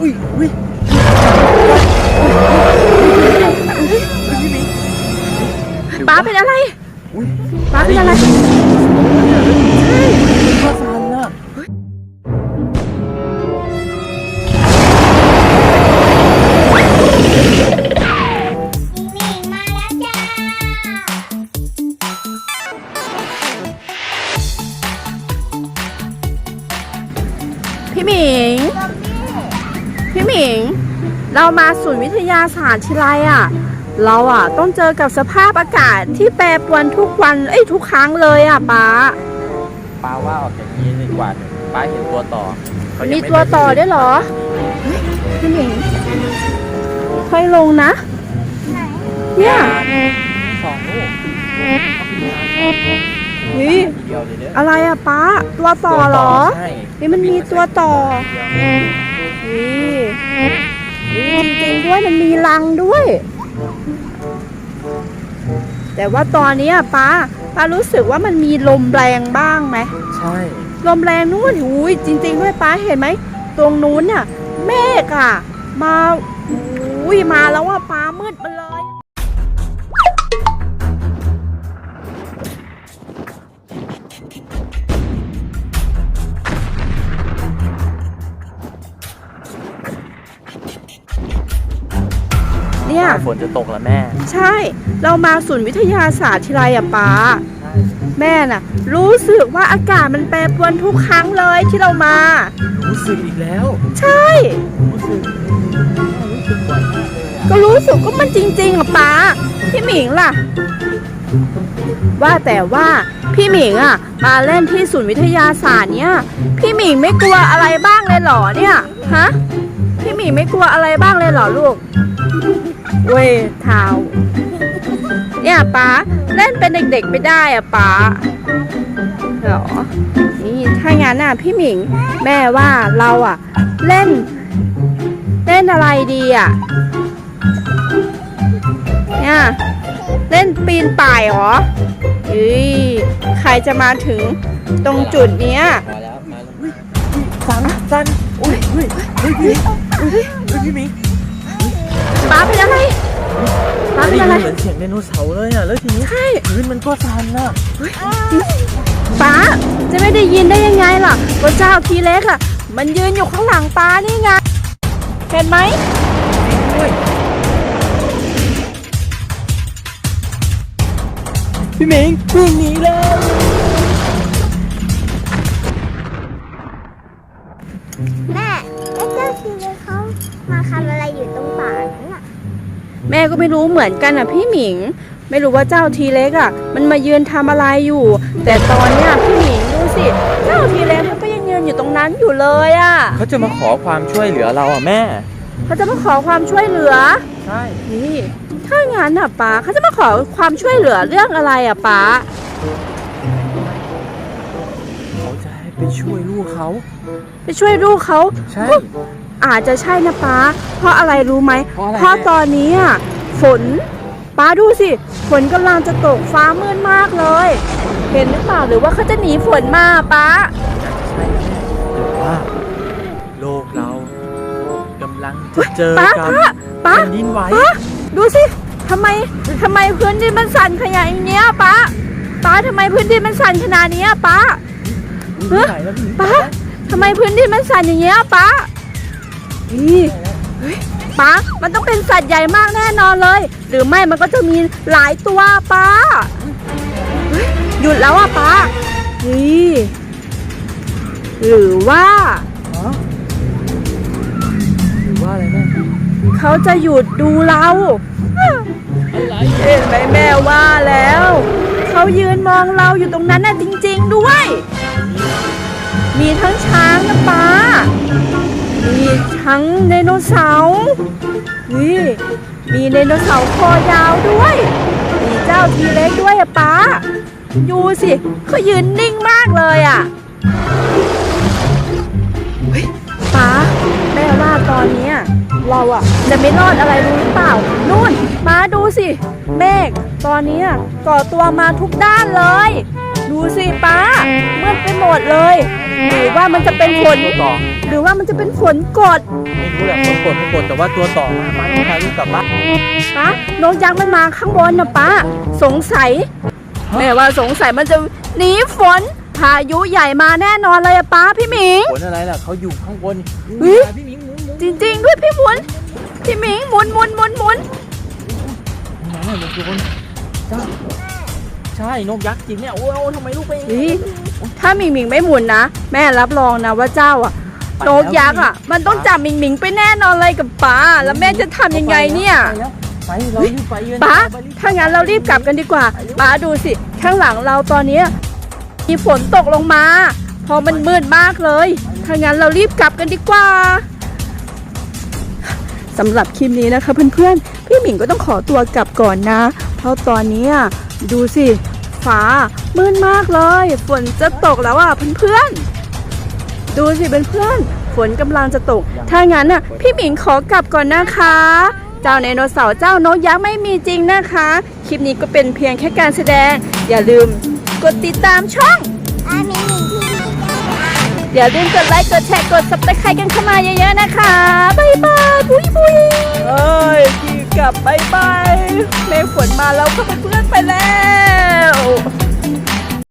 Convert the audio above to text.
อุ้ยอุ้ยป้าเป็นอะไรอุ้ยป้าเป็นอะไรข้าซันน่ะหมิงมาแล้วจ้าพี่หมิงพี่ หมิง เรามาศูนย์วิทยาศาสตร์ทีไรอะ เราอะต้องเจอกับสภาพอากาศที่แปรปรวนทุกวัน เอ้ยทุกครั้งเลยอะป้า ป้าว่าออกจากนี้ดีกว่าเนี่ยป้าเห็นตัวต่อเขายังมีไตัวต่อด้วยเหรอเฮ้ยพี่หมิงค่อยลงนะ เนี่ยสองลูกเฮ้ยทีเดียวเลยเด้ออะไรอะป้า ตัวต่อเหรอ ใช่นี่มันมีตัวต่อ นี่นี่จริงๆด้วย มันมีรังด้วย แต่ว่าตอนนี้อะป้าป้ารู้สึกว่ามันมีลมแรงบ้างไหมใช่ ลมแรงนู่นอุ้ยจริง ๆ ด้วยป้าเห็นไหมตรงนู้นเนี่ยเมฆอะมาอุ้ยมาแล้วว่าป้ามืดมาเลย เนี่ย ฝนจะตกแล้วแม่ ใช่ เรามาศูนย์วิทยาศาสตร์ทีไรอะป้าใช่แม่น่ะ รู้สึกว่าอากาศมันแปรปรวนทุกครั้งเลยที่เรามา รู้สึกอีกแล้ว ใช่ รู้สึกรู้สึกบ่อยมากเลยอะก็รู้สึกก็มันจริงๆอะป้า พี่หมิงล่ะ ว่าแต่ว่าพี่หมิงอะมาเล่นที่ศูนย์วิทยาศาสตร์เนี่ย พี่หมิงไม่กลัวอะไรบ้างเลยเหรอเนี่ย ฮะ พี่หมิงไม่กลัวอะไรบ้างเลยเหรอลูก เว้ยเท้าเนี่ยป้าเล่นเป็นเด็กๆไม่ได้อะป้าเหรอนี่ถ้างั้นน่ะพี่หมิง แม่ว่าเราอะเล่น เล่นอะไรดีอะเนี่ยเล่นปีนป่ายเหรอเฮ้ยใครจะมาถึงตรงจุดเนี้ยมาแล้วมาแล้วอุ้ยสันสันอุ้ยอุ้ยอุ้ยพี่อุ้ยอุ้ยพี่หมิง ป้าเป็นอะไรป้าเป็นอะไร เหมือนเสียงไดโนเสาร์เลยอะ แล้วทีนี้ใช่ พื้นมันก็สั่นน่ะป้าจะไม่ได้ยินได้ยังไงล่ะว่าเจ้าทีเล็กอะมันยืนอยู่ข้างหลังป้านี่ไง เห็นไหมพี่หมิงวิ่งหนีแล้ว แม่ก็ไม่รู้เหมือนกันอะพี่หมิง ไม่รู้ว่าเจ้าทีเล็กอะ มันมายืนทำอะไรอยู่ แต่ตอนเนี้ยพี่หมิงดูสิเจ้าทีเล็กมันก็ยังยืนอยู่ตรงนั้นอยู่เลยอะเขาจะมาขอความช่วยเหลือเราอะแม่เขาจะมาขอความช่วยเหลือใช่นี่ถ้างั้นอะป้าเขาจะมาขอความช่วยเหลือเรื่องอะไรอะป้าเขาจะให้ไปช่วยลูกเขาไปช่วยลูกเขาใช่ อาจจะใช่นะป้า เพราะอะไรรู้ไหมเพราะอะไร เพราะตอนนี้อะฝนป้าดูสิ ฝนกำลังจะตกฟ้ามืดมากเลย เห็นหรือเปล่าหรือว่าเขาจะหนีฝนมาป้า ใช่แม่แต่ว่าโลกเรากำลังจะเจอป้ากับป้าป้าแผ่นดินไหวป้าดูสิทำไมทำไมพื้นดินมันสั่นขนาดเนี้ยป้าป้าทำไมพื้นดินมันสั่นขนาดเนี้ยป้า อุ๊ยไหนแล้วพี่หมิงป้าทำไมพื้นดินมันสั่นอย่างเงี้ยป้า นี่เฮ้ยป้ามันต้องเป็นสัตว์ใหญ่มากแน่นอนเลย หรือไม่มันก็จะมีหลายตัวป้าเฮ้ยหยุดแล้วอะป้านี่หรือว่าฮะหรือว่าอะไรแม่เขาจะหยุดดูเราอะไรเห็นไหมแม่ว่าแล้ว เขายืนมองเราอยู่ตรงนั้นน่ะจริง ๆ ด้วย มีทั้งช้างนะป้า มีทั้งไดโนเสาร์นี่มีไดโนเสาร์คอยาวด้วย มีเจ้าทีเล็กด้วยอะป้าดูสิเขายืนนิ่งมากเลยอะป้าแม่ว่าตอนนี้เราอะจะไม่รอดอะไรรู้หรือเปล่านู่นป้าดูสิ เมฆตอนนี้ก่อตัวมาทุกด้านเลย ดูสิป้ามืดไปหมดเลย หรือว่ามันจะเป็นฝนตัวต่อหรือว่ามันจะเป็นฝนกดไม่รู้แหละคนกดไม่กดแต่ว่าตัวต่อมามาต้องพาลูกกลับบ้านป้านกยักษ์มันมาข้างบนนะป้าสงสัยแม่ว่าสงสัยมันจะหนีฝนพายุใหญ่มาแน่นอนเลยอะป้าพี่หมิงฝนอะไรล่ะเขาอยู่ข้างบนเฮ้ย พี่หมิงหมุนหมุนจริงๆด้วยพี่หมุนพี่หมิงหมุนหมุนหมุนหมุนไหนอะมันอยู่บนจ้า ใช่นกยักษ์จริงเนี่ยโอ้ยโอ้ยทำไมลูกไปเฮ้ยถ้าหมิงหมิงไม่หมุนนะ แม่รับรองนะว่าเจ้าอะนกยักษ์อะมันต้องจับหมิงหมิงไปแน่นอนเลยกับป้า แล้วแม่จะทำยังไงเนี่ย ไปแล้วไปเรารีบไปยืนป้าไปรีบถ้างั้นเรารีบกลับกันดีกว่าป้าดูสิ ข้างหลังเราตอนเนี้ยมีฝนตกลงมา พอมันมืดมากเลย ถ้างั้นเรารีบกลับกันดีกว่าสำหรับคลิปนี้นะคะเพื่อนๆ พี่หมิงก็ต้องขอตัวกลับก่อนนะ เพราะตอนเนี้ยดูสิ ฟ้ามืดมากเลย ฝนจะตกแล้วอะเพื่อนๆ ดูสิเพื่อนๆ ฝนกำลังจะตก ถ้างั้นน่ะพี่หมิงขอกลับก่อนนะคะ เจ้าไดโนเสาร์เจ้านกยักษ์ไม่มีจริงนะคะ คลิปนี้ก็เป็นเพียงแค่การแสดง อย่าลืมกดติดตามช่องอามีหนึ่งที่นี่จ้าอย่าลืมกดไลค์กดแชร์กดซับสไครต์กันเข้ามาเยอะๆนะคะ บ๊ายบายบุยบุยเอ้ยพี่ กลับบ๊ายบายเมฆฝนมาแล้วค่ะเพื่อนไปแล้ว